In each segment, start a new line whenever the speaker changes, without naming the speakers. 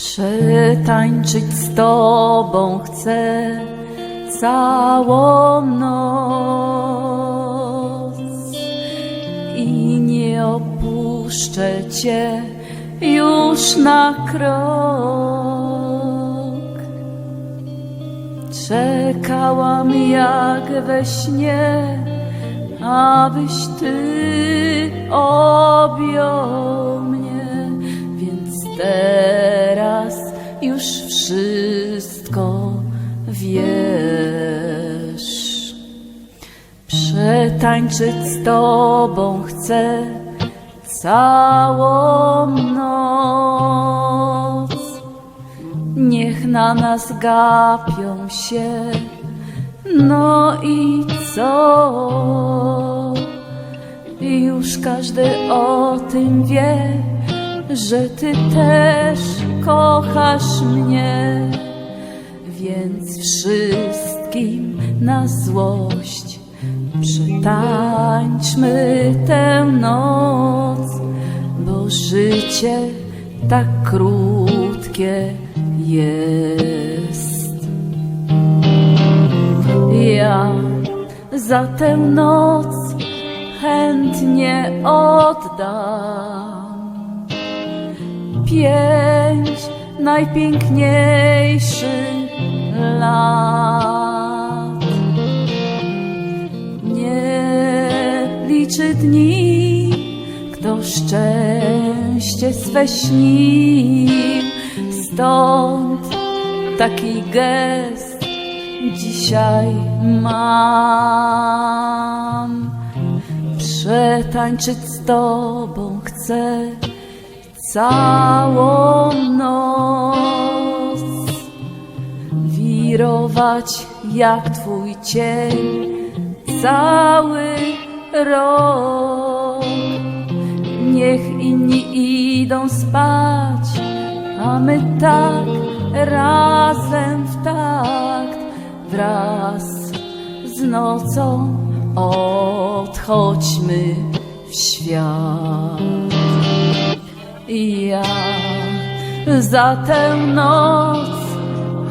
Przetańczyć z Tobą chcę całą noc i nie opuszczę Cię już na krok. Czekałam jak we śnie, abyś Ty objął mnie, więc teraz już wszystko wiesz. Przetańczyć z Tobą chcę całą noc. Niech na nas gapią się, no i co? Już każdy o tym wie, że Ty też kochasz mnie, więc wszystkim na złość przetańczmy tę noc, bo życie tak krótkie jest. Ja za tę noc chętnie oddam pięć najpiękniejszych lat. Nie liczy dni, kto szczęście swe śnił, stąd taki gest dzisiaj mam. Przetańczyć z Tobą chcę całą noc, wirować jak Twój cień cały rok. Niech inni idą spać, a my tak razem w takt wraz z nocą odchodźmy w świat. I ja za tę noc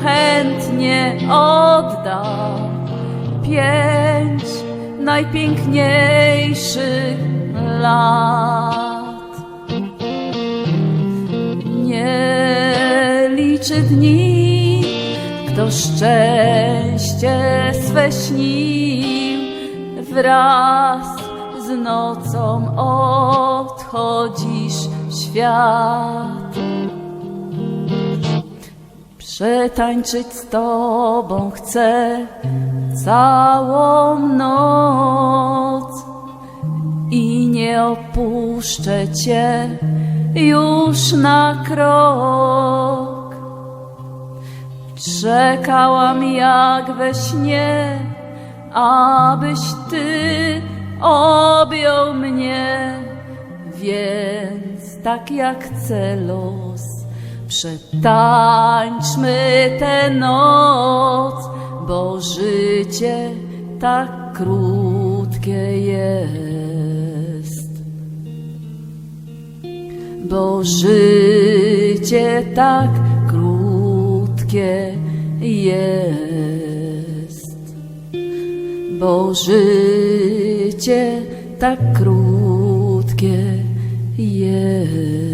chętnie oddam pięć najpiękniejszych lat. Nie liczy dni, kto szczęście swe śnił, wraz z nocą odchodzisz w świat. Przetańczyć z Tobą chcę całą noc i nie opuszczę Cię już na krok. Czekałam jak we śnie, abyś Ty objął mnie, więc tak jak chce los, przetańczmy tę noc, bo życie tak krótkie jest. Bo życie tak krótkie jest. Bo życie tak krótkie jest.